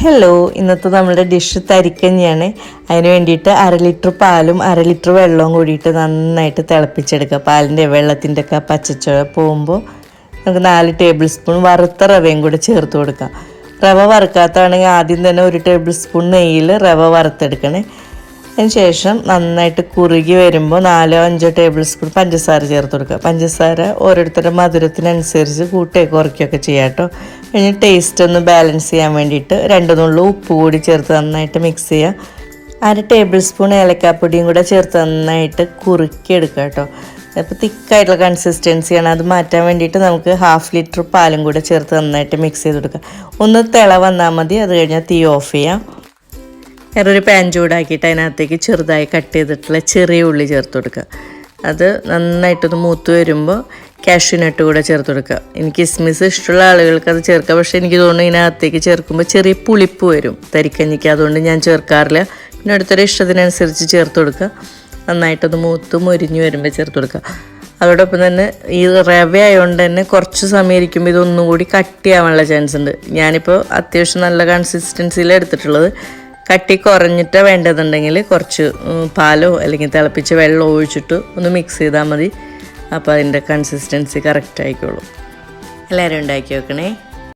Hello ഇന്നത്തെ നമ്മുടെ dish തരിക്കഞ്ഞിയാണ് അതിന് വേണ്ടിയിട്ട് അര ലിറ്റർ പാലും അര ലിറ്റർ വെള്ളവും കൂടിയിട്ട് നന്നായിട്ട് തിളപ്പിച്ചെടുക്കുക. പാലിന്റെ വെള്ളത്തിന്റെ ഒക്കെ പച്ചച്ചുഴ പോകുമ്പോൾ നമുക്ക് നാല് ടേബിൾ സ്പൂൺ വറുത്ത റവയും കൂടെ ചേർത്ത് കൊടുക്കാം. റവ വറുക്കാത്തതാണെങ്കിൽ ആദ്യം തന്നെ ഒരു ടേബിൾ സ്പൂൺ നെയ്യിൽ റവ വറുത്തെടുക്കണേ. ശേഷം നന്നായിട്ട് കുറുകി വരുമ്പോൾ നാലോ അഞ്ചോ ടേബിൾ സ്പൂൺ പഞ്ചസാര ചേർത്ത് കൊടുക്കുക. പഞ്ചസാര ഓരോരുത്തരുടെ മധുരത്തിനനുസരിച്ച് കൂട്ടുകയോ കുറയ്ക്കുകയൊക്കെ ചെയ്യാം കേട്ടോ. കഴിഞ്ഞ് ടേസ്റ്റ് ഒന്ന് ബാലൻസ് ചെയ്യാൻ വേണ്ടിയിട്ട് രണ്ട് നുള്ളു ഉപ്പ് കൂടി ചേർത്ത് നന്നായിട്ട് മിക്സ് ചെയ്യുക. അര ടേബിൾ സ്പൂൺ ഏലക്കാപ്പൊടിയും കൂടെ ചേർത്ത് നന്നായിട്ട് കുറുക്കിയെടുക്കുക കേട്ടോ. അപ്പോൾ തിക്കായിട്ടുള്ള കൺസിസ്റ്റൻസിയാണ് അത് മാറ്റാൻ വേണ്ടിയിട്ട് നമുക്ക് ഹാഫ് ലിറ്റർ പാലും കൂടെ ചേർത്ത് നന്നായിട്ട് മിക്സ് ചെയ്ത് കൊടുക്കുക. ഒന്ന് തിള വന്നാൽ മതി. അത് കഴിഞ്ഞാൽ തീ ഓഫ് ചെയ്യാം. വേറൊരു പാൻ ചൂടാക്കിയിട്ട് അതിനകത്തേക്ക് ചെറുതായി കട്ട് ചെയ്തിട്ടുള്ള ചെറിയ ഉള്ളി ചേർത്ത് കൊടുക്കുക. അത് നന്നായിട്ടൊന്ന് മൂത്ത് വരുമ്പോൾ കാഷ്യൂനട്ട് കൂടെ ചേർത്ത് കൊടുക്കുക. എനിക്ക് കിസ്മിസ് ഇഷ്ടമുള്ള ആളുകൾക്ക് അത് ചേർക്കാം. പക്ഷേ എനിക്ക് തോന്നുന്നു ഇതിനകത്തേക്ക് ചേർക്കുമ്പോൾ ചെറിയ പുളിപ്പ് വരും. തരിക്കഞ്ഞിക്ക് അതുകൊണ്ട് ഞാൻ ചേർക്കാറില്ല. പിന്നെ അടുത്തൊരു ഇഷ്ടത്തിനനുസരിച്ച് ചേർത്ത് കൊടുക്കുക. നന്നായിട്ടൊന്ന് മൂത്ത് മുരിഞ്ഞ് വരുമ്പോൾ ചേർത്ത് കൊടുക്കുക. അതോടൊപ്പം തന്നെ ഈ റവ ആയതുകൊണ്ട് തന്നെ കുറച്ച് സമയം ഇരിക്കുമ്പോൾ ഇതൊന്നും കൂടി കട്ടിയാവാനുള്ള ചാൻസ് ഉണ്ട് ഞാനിപ്പോൾ അത്യാവശ്യം നല്ല കൺസിസ്റ്റൻസിയിൽ എടുത്തിട്ടുള്ളത്. കട്ടി കുറഞ്ഞിട്ട് വേണ്ടതുണ്ടെങ്കിൽ കുറച്ച് പാലോ അല്ലെങ്കിൽ തിളപ്പിച്ച് വെള്ളം ഒഴിച്ചിട്ട് ഒന്ന് മിക്സ് ചെയ്താൽ മതി. അപ്പോൾ അതിന്റെ കൺസിസ്റ്റൻസി കറക്റ്റ് ആയിക്കോളും. എല്ലാവരും ഉണ്ടാക്കി വെക്കണേ